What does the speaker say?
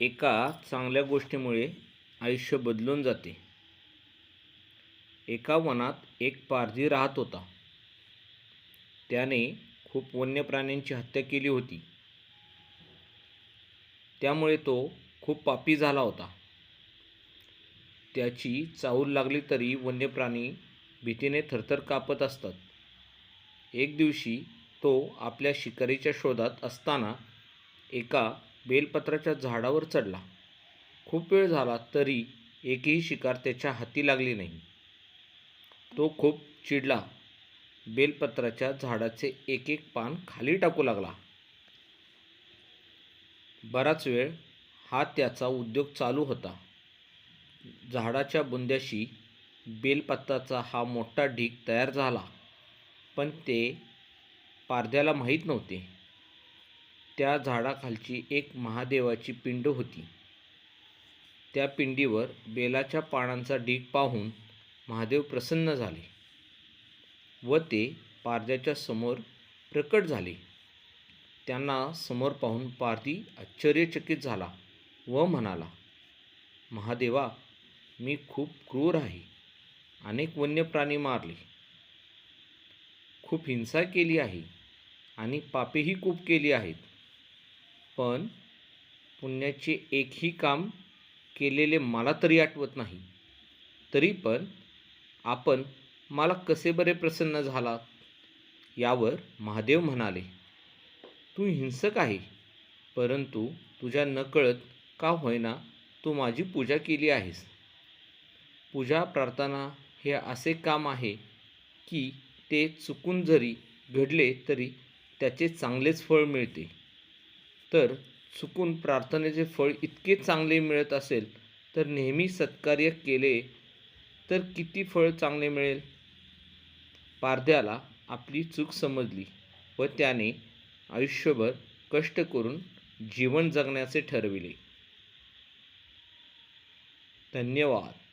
एका चांगल्या गोष्टीमुळे आयुष्य बदलून जाते. एका वनात एक पारधी राहत होता. त्याने खूप वन्य प्राण्यांची हत्या केली होती. त्यामुळे तो खूप पापी झाला होता. त्याची चाहूल लागली तरी वन्य प्राणी भीतीने थरथर कापत असतात. एक दिवशी तो आपल्या शिकारीच्या शोधात असताना एका बेलपत्राच्या झाडावर चढला. खूप वेळ झाला तरी एकही शिकार त्याच्या हाती लागली नाही. तो खूप चिडला. बेलपत्राच्या झाडाचे एक एक पान खाली टाकू लागला. बराच वेळ हा त्याचा उद्योग चालू होता. झाडाच्या बुंद्याशी बेलपत्राचा हा मोठा ढीग तयार झाला पण ते पारध्याला माहीत नव्हते. त्या झाडाखालची एक महादेवाची पिंड होती. त्या पिंडीवर बेलाच्या पानांचा ढीग पाहून महादेव प्रसन्न झाले व ते पारध्याच्या समोर प्रकट झाले. त्यांना समोर पाहून पारधी आश्चर्यचकित झाला व म्हणाला महादेवा मी खूप क्रूर आहे. अनेक वन्य प्राणी मारले. खूप हिंसा केली आहे आणि पापेही खूप केली आहेत. पण पुण्याचे एकही काम केलेले मला तरी आठवत नाही. तरी पण आपण मला कसे बरे प्रसन्न झालात? यावर महादेव म्हणाले तू हिंसक आहे परंतु तुझ्या नकळत का होईना तू माझी पूजा केली आहेस? पूजा प्रार्थना हे असे काम आहे की ते चुकून जरी घडले तरी त्याचे चांगलेच फळ मिळते. तर चुकून प्रार्थनेचे फळ इतके चांगले मिळत असेल तर नेहमी सत्कार्य केले तर किती फळ चांगले मिळेल? पारध्याला आपली चूक समजली व त्याने आयुष्यभर कष्ट करून जीवन जगण्याचे ठरविले. धन्यवाद.